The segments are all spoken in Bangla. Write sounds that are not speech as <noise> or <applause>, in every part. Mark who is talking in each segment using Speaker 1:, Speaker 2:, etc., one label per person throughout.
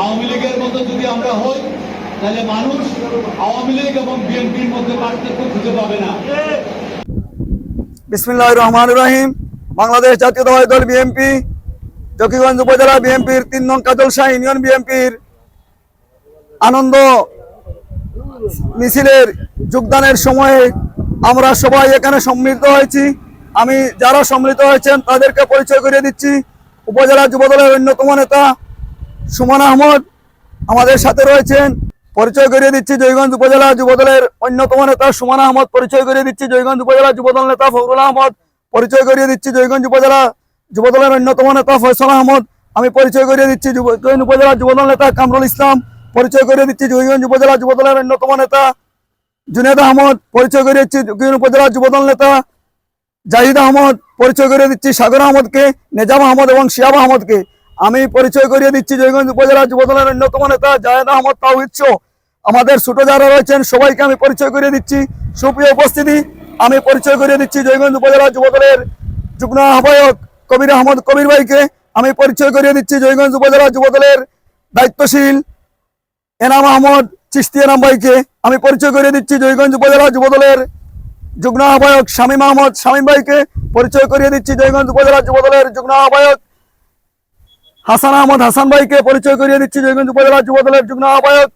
Speaker 1: আওয়ামী লীগের মতো যদি আমরা হই, তাহলে মানুষ আওয়ামী লীগ এবং বিএনপির মধ্যে পার্থক্য খুঁজে পাবে না।
Speaker 2: বিসমিল্লাহ রহমান রহিম। বাংলাদেশ জাতীয়তাবাদী দল বিএনপি, জকিগঞ্জ উপজেলা বিএনপির তিন নং কাজলশাহ ইউনিয়ন বিএনপির আনন্দ মিছিলের যোগদানের সময়ে আমরা সবাই এখানে সম্মিলিত হয়েছি। আমি যারা সম্মিলিত হয়েছেন তাদেরকে পরিচয় করিয়ে দিচ্ছি। উপজেলা যুবদলের অন্যতম নেতা সুমন আহমদ আমাদের সাথে রয়েছেন। পরিচয় করিয়ে দিচ্ছি জয়গঞ্জ উপজেলা যুবদলের অন্যতম নেতা সুমন আহমদ। পরিচয় করিয়ে দিচ্ছি জয়গঞ্জ উপজেলা যুবদল নেতা ফখরুল আহমদ। পরিচয় করিয়ে দিচ্ছি জয়গঞ্জ উপজেলা যুবদলের অন্যতম নেতা ফয়সাল আহমদ। আমি পরিচয় করিয়ে দিচ্ছি জৈন উপজেলা যুবদল নেতা কামরুল ইসলাম। পরিচয় করিয়ে দিচ্ছি জয়গঞ্জ উপজেলা যুবদলের অন্যতম নেতা জুনেদ আহমদ। পরিচয় করিয়ে দিচ্ছি জৈন উপজেলা যুবদল নেতা জাহিদ আহমদ। পরিচয় করিয়ে দিচ্ছি সাগর আহমদকে, নেজাম আহমদ এবং শিয়াব আহমদকে। আমি পরিচয় করিয়ে দিচ্ছি জয়গঞ্জ উপজেলা যুবদলের অন্যতম নেতা জাহেদ আহমদ তাওহিদ শো আমাদের ছোট যারা রয়েছেন, সবাইকে আমি পরিচয় করিয়ে দিচ্ছি। সুপ্রিয় উপস্থিতি, আমি পরিচয় করিয়ে দিচ্ছি জয়গঞ্জ উপজেলা যুবদলের যুগ্ম আহ্বায়ক কবির আহমদ কবির ভাইকে। আমি পরিচয় করিয়ে দিচ্ছি জয়গঞ্জ উপজেলা যুবদলের দায়িত্বশীল এনাম আহমদ চিস্তি এনাম ভাইকে। আমি পরিচয় করিয়ে দিচ্ছি জয়গঞ্জ উপজেলা যুবদলের যুগ্ম আহ্বায়ক শামীম আহমদ শামীম ভাইকে। পরিচয় করিয়ে দিচ্ছি জয়গঞ্জ উপজেলা যুবদলের যুগ্ম আহ্বায়ক হাসান আহমদ হাসান ভাইকে পরিচয় করিয়ে দিচ্ছি, জয়গঞ্জ উপজেলা যুবদলের যুগ্ম আহ্বায়ক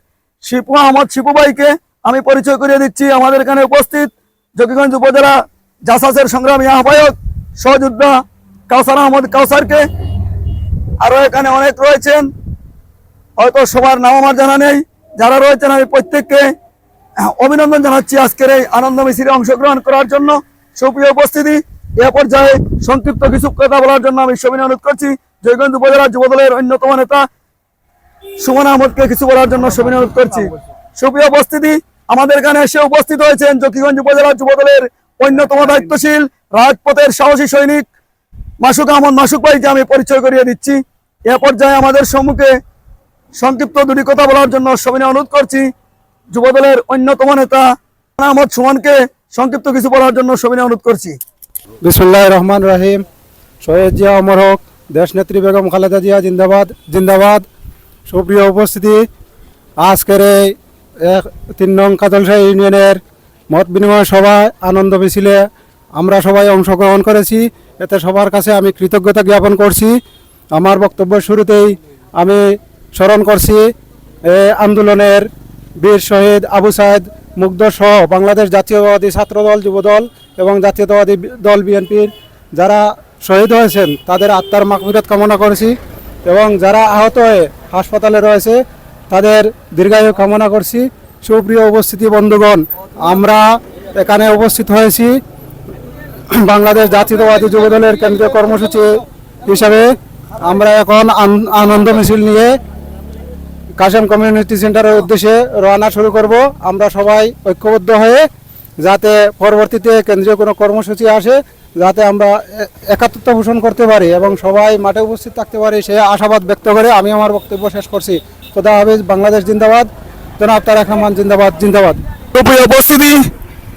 Speaker 2: শিপু আহমদ শিপু ভাইকে আমি পরিচয় করিয়ে দিচ্ছি। আমাদের এখানে উপস্থিত জকিগঞ্জ উপজেলা জাসাসের সংগ্রামী আহ্বায়ক সহযোদ্ধা কাউসার আহমদ কাউসারকে। আরও এখানে অনেক রয়েছেন, হয়তো সবার নাম আমার জানা নেই। যারা রয়েছেন, আমি প্রত্যেককে অভিনন্দন জানাচ্ছি আজকের এই আনন্দ মিছিলে অংশগ্রহণ করার জন্য। সুপ্রিয় উপস্থিতি, এ পর্যায়ে সংক্ষিপ্ত কিছু কথা বলার জন্য আমি সবিনয় অনুরোধ করছি। জয়গঞ্জ উপজেলা যুবদলের অন্যতম নেতা সুমন আহমদকে কিছু বলার জন্য সবিনয় অনুরোধ করছি। সুপ্রিয় উপস্থিতি, আমাদের এখানে এসে উপস্থিত হয়েছেন জকিগঞ্জ উপজেলা যুবদলের অন্যতম দায়িত্বশীল, রাজপথের সাহসী সৈনিক মাসুক আহমদ মাসুক ভাইকে আমি পরিচয় করিয়ে দিচ্ছি। এ পর্যায়ে আমাদের সম্মুখে সংক্ষিপ্ত দুটি কথা বলার জন্য সবিনয় অনুরোধ করছি। যুবদলের অন্যতম নেতা আহমদ সুমনকে সংক্ষিপ্ত কিছু বলার জন্য সবিনয় অনুরোধ করছি।
Speaker 3: বিসমুল্লাহ রহমান রাহিম। সৈয়দ জিয়া অমর হক দেশ নেত্রী বেগম খালেদা জিয়া জিন্দাবাদ জিন্দাবাদ। সুপ্রিয় উপস্থিতি, আজকের এই তিন নং কাজলশাহী ইউনিয়নের মত বিনিময় সভায় আনন্দ মিছিলে আমরা সবাই অংশগ্রহণ করেছি। এতে সবার কাছে আমি কৃতজ্ঞতা জ্ঞাপন করছি। আমার বক্তব্যের শুরুতেই আমি স্মরণ করছি আন্দোলনের বীর শহীদ আবু সাইদ মুগ্ধ সহ বাংলাদেশ জাতীয়তাবাদী ছাত্রদল, যুবদল এবং জাতীয়তাবাদী দল বিএনপির যারা শহীদ হয়েছেন, তাদের আত্মার মাকফিরত কামনা করেছি এবং যারা আহত হয়ে হাসপাতালে রয়েছে, তাদের দীর্ঘায়ু কামনা করছি। সুপ্রিয় উপস্থিতি বন্ধুগণ, আমরা এখানে উপস্থিত হয়েছি বাংলাদেশ জাতীয়তাবাদী যুবদলের কেন্দ্রীয় কর্মসূচি হিসাবে। আমরা এখন আন- আনন্দ মিছিল নিয়ে কাশেম কমিউনিটি সেন্টারের উদ্দেশ্যে রওনা শুরু করব। আমরা সবাই ঐক্যবদ্ধ হয়ে যাতে পরবর্তীতে কেন্দ্রীয় কোনো কর্মসূচি আসে যাতে আমরা এ- একাত্মতা পোষণ করতে পারি এবং সবাই মাঠে উপস্থিত থাকতে পারি সে আশাবাদ ব্যক্ত করে আমি আমার বক্তব্য শেষ করছি। খোদা হাফিজ বাংলাদেশ জিন্দাবাদ। জনাব তারেক রহমান জিন্দাবাদ জিন্দাবাদ।
Speaker 2: উপস্থিতি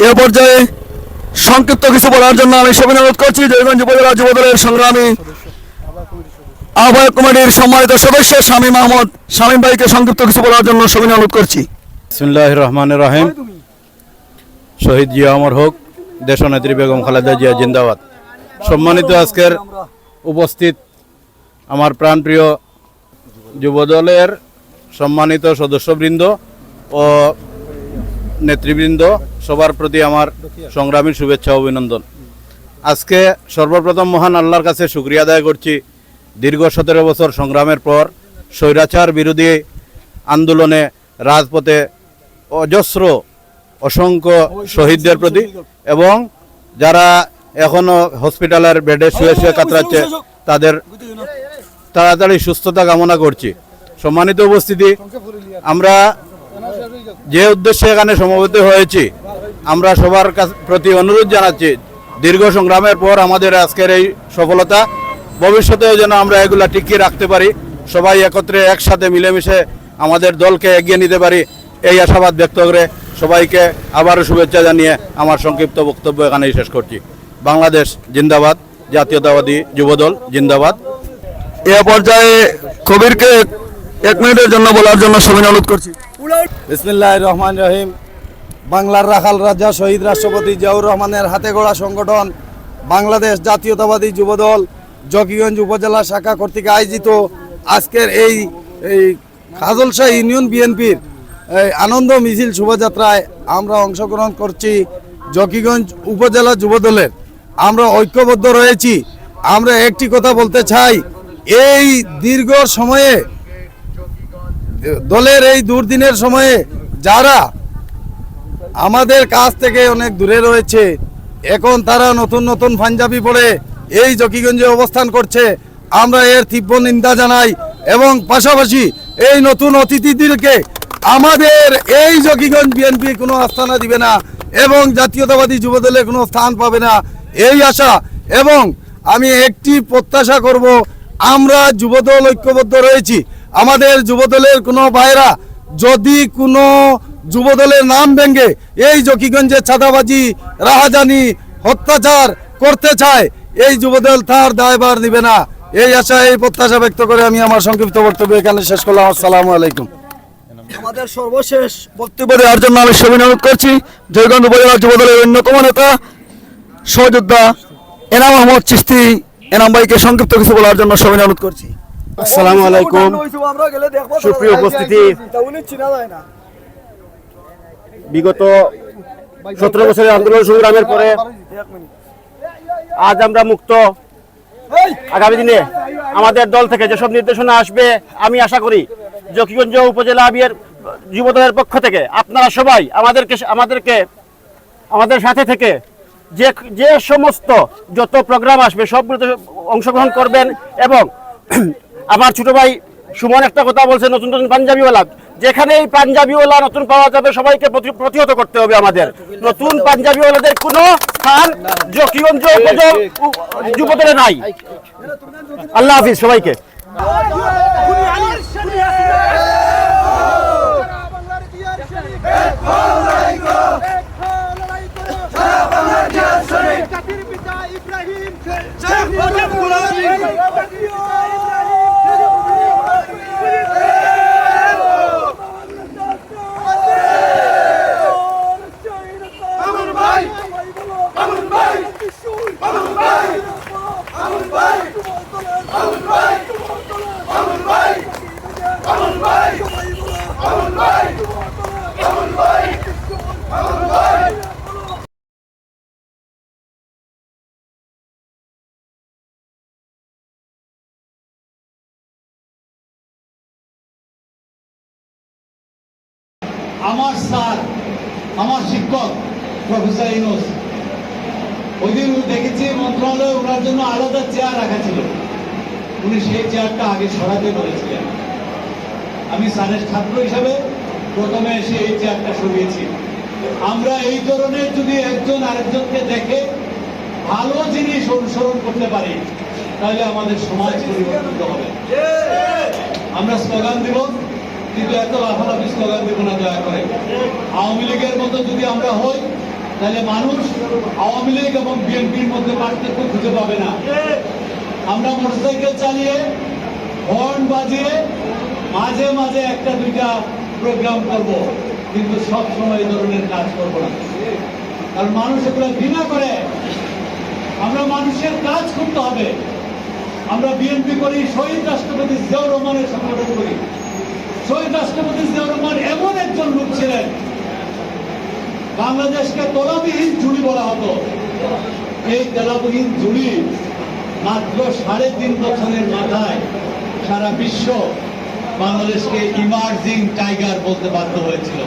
Speaker 2: এ পর্যায়ে সংক্ষিপ্ত কিছু বলার জন্য আমি সবিনয় অনুরোধ করছি। জয়গঞ্জ উপজেলা যুবদলের সংগ্রামী আহ্বায়ক কমিটির সম্মানিত সদস্য শামীম আহমদ শামীম ভাইকে সংক্ষিপ্ত কিছু বলার জন্য সবিনয় অনুরোধ করছি।
Speaker 4: বিসমুল্লাহ রহমান রহিম। শহীদ জিয়া অমর হোক দেশনেত্রী বেগম খালেদা জিয়া জিন্দাবাদ। সম্মানিত আজকের উপস্থিত আমার প্রাণপ্রিয় যুবদলের সম্মানিত সদস্যবৃন্দ ও নেতৃবৃন্দ, সবার প্রতি আমার সংগ্রামী শুভেচ্ছা অভিনন্দন। আজকে সর্বপ্রথম মহান আল্লাহর কাছে শুক্রিয়া আদায় করছি। দীর্ঘ সতেরো বছর সংগ্রামের পর স্বৈরাচার বিরোধী আন্দোলনে রাজপথে অজস্র অসংখ্য শহীদদের প্রতি এবং যারা এখনও হসপিটালের বেডে শুয়ে শুয়ে কাতরাচ্ছে, তাদের তাড়াতাড়ি সুস্থতা কামনা করছি। সম্মানিত উপস্থিতি, আমরা যে উদ্দেশ্যে এখানে সমবেত হয়েছি, আমরা সবার প্রতি অনুরোধ জানাচ্ছি, দীর্ঘ সংগ্রামের পর আমাদের আজকের এই সফলতা ভবিষ্যতেও যেন আমরা এগুলা টিকিয়ে রাখতে পারি, সবাই একত্রে একসাথে মিলেমিশে আমাদের দলকে এগিয়ে নিতে পারি। এই আশাবাদ ব্যক্ত করে সবাইকে আবারও শুভেচ্ছা জানিয়ে আমার সংক্ষিপ্ত বক্তব্য এখানেই শেষ করছি। বাংলাদেশ জিন্দাবাদ জাতীয়তাবাদী যুবদল জিন্দাবাদ।
Speaker 2: এ পর্যায়ে কবিরকে এক মিনিটের জন্য বলার জন্য সবাই অনুরোধ করছি।
Speaker 5: বিসমিল্লাহ রহমান রহিম। বাংলার রাখাল রাজা শহীদ রাষ্ট্রপতি জিয়াউর রহমানের হাতে গড়া সংগঠন বাংলাদেশ জাতীয়তাবাদী যুবদল জকিগঞ্জ উপজেলা শাখা কর্তৃক আয়োজিত আজকের এই এই খাজলশাহ ইউনিয়ন বিএনপির আনন্দ মিছিল শোভাযাত্রায় আমরা অংশগ্রহণ করছি জকিগঞ্জ উপজেলা যুবদলের। আমরা ঐক্যবদ্ধ রয়েছি। আমরা একটি কথা বলতে চাই, এই দীর্ঘ সময়ে, দলের এই দুর্দিনের সময়ে যারা আমাদের কাছ থেকে অনেক দূরে রয়েছে, এখন তারা নতুন নতুন পাঞ্জাবি পরে এই জকিগঞ্জে অবস্থান করছে। আমরা এর তীব্র নিন্দা জানাই এবং পাশাপাশি এই নতুন অতিথিদেরকে আমাদের এই জকিগঞ্জ বিএনপি কোনো আস্থানা দিবে না এবং জাতীয়তাবাদী যুবদলে কোনো স্থান পাবে না। এই আশা এবং আমি একটি প্রত্যাশা করব, আমরা যুবদল ঐক্যবদ্ধ রয়েছি। আমাদের যুবদলের কোনো ভাইরা যদি কোনো যুবদলের নাম ভেঙে এই জকিগঞ্জে ছাদাবাজি রাহাজানি, অত্যাচার করতে চায়, এই যুবদল তার দায়ভার দিবে না। এই আশা, এই প্রত্যাশা ব্যক্ত করে আমি আমার সংক্ষিপ্ত বক্তব্য এখানে শেষ করলাম। আসসালামু আলাইকুম।
Speaker 2: আমাদের সর্বশেষ বক্তব্য দেওয়ার জন্য আমি সবাই অনুরোধ করছি। জয়গঞ্জ উপজেলা যুবদলের অন্যতম নেতা, সহযোদ্ধা এনাম আহমদ চিস্তি এনাম ভাইকে সংক্ষিপ্ত কিছু বলার জন্য সবাই অনুরোধ করছি।
Speaker 5: আসসালামু আলাইকুম। সুপ্রিয় উপস্থিতি, বিগত সতেরো বছরের আন্দোলন সংগ্রামের পরে আজ আমরা মুক্ত। আগামী দিনে আমাদের দল থেকে যেসব নির্দেশনা আসবে, আমি আশা করি জকিগঞ্জ উপজেলা আবির যুবদলের পক্ষ থেকে আপনারা সবাই আমাদেরকে আমাদেরকে, আমাদের সাথে থেকে যে যে সমস্ত যত প্রোগ্রাম আসবে সবগুলোতে অংশগ্রহণ করবেন এবং <clears throat> আমার ছোট ভাই সুমন একটা কথা বলছে, নতুন নতুন পাঞ্জাবিওয়ালা। যেখানে এই পাঞ্জাবিওয়ালা নতুন পাওয়া যাবে, সবাইকে প্রতি- প্রতিহত করতে হবে আমাদের। নতুন পাঞ্জাবিওয়ালাদের কোনো স্থান জকিগঞ্জ উপজেলা যুবদলে নাই। আল্লাহ হাফিজ সবাইকে।
Speaker 6: 군이 아니 군이 아니 আমার
Speaker 1: স্যার, আমার শিক্ষক, প্রফেসর ইনোস। ওই দিন দেখেছি মন্ত্রণালয়ে ওনার জন্য আলাদা চেয়ার রাখা ছিল। উনি সেই চেয়ারটা আগে সরাতে বলেছিলেন। আমি স্যারের ছাত্র হিসাবে প্রথমে এসে এই চেয়ারটা সরিয়েছি। আমরা এই ধরনের যদি একজন আরেকজনকে দেখে ভালো জিনিস অনুসরণ করতে পারি, তাহলে আমাদের সমাজ পরিবর্তিত হবে। আমরা স্লোগান দিব কিন্তু এত লাফালাফি স্লোগান দিব না, দয়া করে। আওয়ামী লীগের মতো যদি আমরা হই, তাহলে মানুষ আওয়ামী লীগ এবং বিএনপির মধ্যে পার্থক্য খুঁজে পাবে না। আমরা মোটরসাইকেল চালিয়ে হর্ন বাজিয়ে মাঝে মাঝে একটা দুইটা প্রোগ্রাম করব, কিন্তু সব সময় ধরনের কাজ করব না। কারণ মানুষ এগুলো ঘৃণা করে। আমরা মানুষের কাজ করতে হবে। আমরা বিএনপি করি, শহীদ রাষ্ট্রপতি জিয়াউর রহমানের সংগঠন করি। শহীদ রাষ্ট্রপতি রহমান এমন একজন লোক ছিলেন, বাংলাদেশকে তলাবিহীন ঝুড়ি বলা হতো। এই তেলাবিহীন ঝুড়ি মাত্র সাড়ে তিন বছরের মাথায় সারা বিশ্ব বাংলাদেশকে ইমার্জিং টাইগার বলতে বাধ্য হয়েছিল।